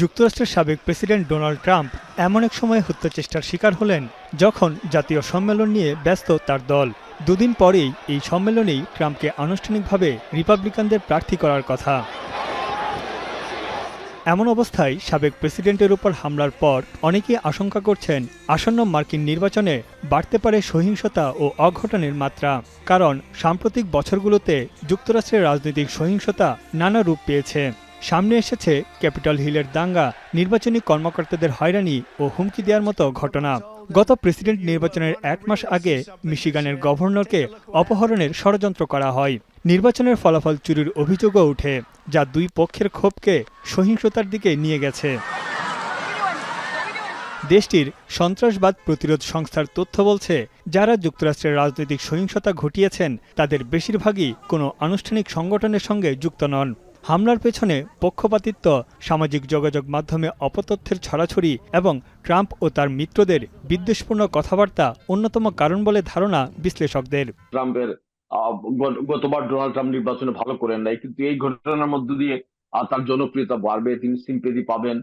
যুক্তরাষ্ট্রের সাবেক president Donald Trump এমন এক সময় হত্যাচেষ্টার শিকার হলেন যখন জাতীয় সম্মেলন নিয়ে ব্যস্ত তার দল। দুদিন পরেই এই সম্মেলনেই ট্রাম্পকে আনুষ্ঠানিকভাবে রিপাবলিকানদের প্রার্থী করার কথা। এমন অবস্থায় সাবেক প্রেসিডেন্টের উপর হামলার পর অনেকেই আশঙ্কা করছেন আসন্ন মার্কিন নির্বাচনে বাড়তে পারে সহিংসতা ও অঘটনের মাত্রা। কারণ সাম্প্রতিক বছরগুলোতে যুক্তরাষ্ট্রের রাজনৈতিক সহিংসতা নানা রূপ পেয়েছে। সামনে এসেছে ক্যাপিটাল হিলের দাঙ্গা, নির্বাচনী কর্মকর্তাদের হয়রানি ও হুমকি দেওয়ার মতো ঘটনা। গত প্রেসিডেন্ট নির্বাচনের এক মাস আগে মিশিগানের গভর্নরকে অপহরণের ষড়যন্ত্র করা হয়। নির্বাচনের ফলাফল চুরির অভিযোগও ওঠে, যা দুই পক্ষের ক্ষোভকে সহিংসতার দিকে নিয়ে গেছে। দেশটির সন্ত্রাসবাদ প্রতিরোধ সংস্থার তথ্য বলছে, যারা যুক্তরাষ্ট্রের রাজনৈতিক সহিংসতা ঘটিয়েছেন, তাদের বেশিরভাগই কোনো আনুষ্ঠানিক সংগঠনের সঙ্গে যুক্ত নন। হামলার পেছনে পক্ষপাতিত্ব সামাজিক যোগাযোগ মাধ্যমে অপতথ্যের ছড়াছড়ি এবং ট্রাম্প ও তার মিত্রদের বিদ্বেষপূর্ণ কথাবার্তা অন্যতম কারণ বলে ধারণা বিশ্লেষকদের। ট্রাম্পের গতবার ডোনাল্ড ট্রাম্প নির্বাচনে ভালো করেন নাই কিন্তু এই ঘটনার মধ্য দিয়ে তার জনপ্রিয়তা বাড়বে তিনি সিম্পেদি পাবেন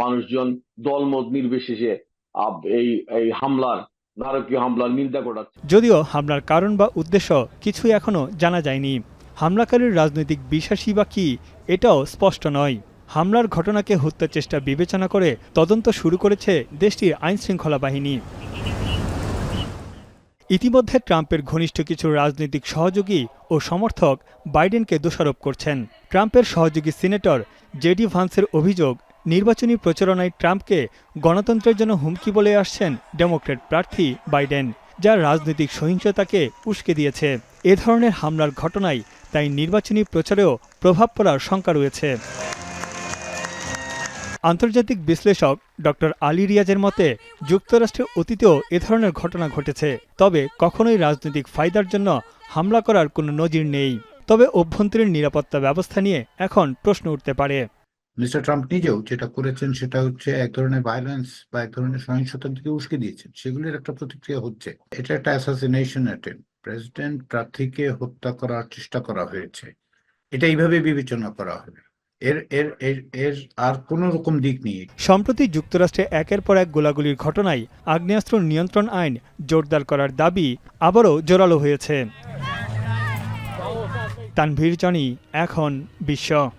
মানুষজন দলমত নির্বিশেষে এই এই হামলার নারকীয় হামলার নিন্দা করাচ্ছে। যদিও হামলার কারণ বা উদ্দেশ্য কিছুই এখনও জানা যায়নি। হামলাকারীর রাজনৈতিক বিশ্বাসী বা কি, এটাও স্পষ্ট নয়। হামলার ঘটনাকে হত্যা চেষ্টা বিবেচনা করে তদন্ত শুরু করেছে দেশটির আইনশৃঙ্খলা বাহিনী। ইতিমধ্যে ট্রাম্পের ঘনিষ্ঠ কিছু রাজনৈতিক সহযোগী ও সমর্থক বাইডেনকে দোষারোপ করছেন। ট্রাম্পের সহযোগী সিনেটর জেডি ভান্সের অভিযোগ, নির্বাচনী প্রচারণায় ট্রাম্পকে গণতন্ত্রের জন্য হুমকি বলে আসছেন ডেমোক্রেট প্রার্থী বাইডেন, যা রাজনৈতিক সহিংসতাকে উস্কে দিয়েছে। এ ধরনের হামলার ঘটনায় তাই নির্বাচনী প্রচারেও প্রভাব পড়ার শঙ্কা রয়েছে। আন্তর্জাতিক বিশ্লেষক ডক্টর আলী রিয়াজের মতে, যুক্তরাষ্ট্রে অতীতেও এ ধরনের ঘটনা ঘটেছে। তবে কখনোই রাজনৈতিক ফায়দার জন্য হামলা করার কোনো নজির নেই। তবে অভ্যন্তরীণ নিরাপত্তা ব্যবস্থা নিয়ে এখন প্রশ্ন উঠতে পারে। মিস্টার ট্রাম্প নিজেও যেটা করেছেন সেটা হচ্ছে এক ধরনের ভায়োলেন্স বা এক ধরনের সহিংসতার দিকে উস্কে দিয়েছেন। সেগুলির একটা প্রতিক্রিয়া হচ্ছে। এটা একটা অ্যাসাসিনেশন অ্যাটেম্প প্রেসিডেন্ট প্রার্থীকে হত্যা করার চেষ্টা করা হয়েছে। এটা এইভাবে বিবেচনা করা হবে। এর এর এর আর কোনো রকম দিক নেই। সম্প্রতি যুক্তরাষ্ট্রে একের পর এক গোলাগুলির ঘটনায় আগ্নেয়াস্ত্র নিয়ন্ত্রণ আইন জোরদার করার দাবি আবারও জোরালো হয়েছে। তানভীর জনি, এখন বিশ্ব।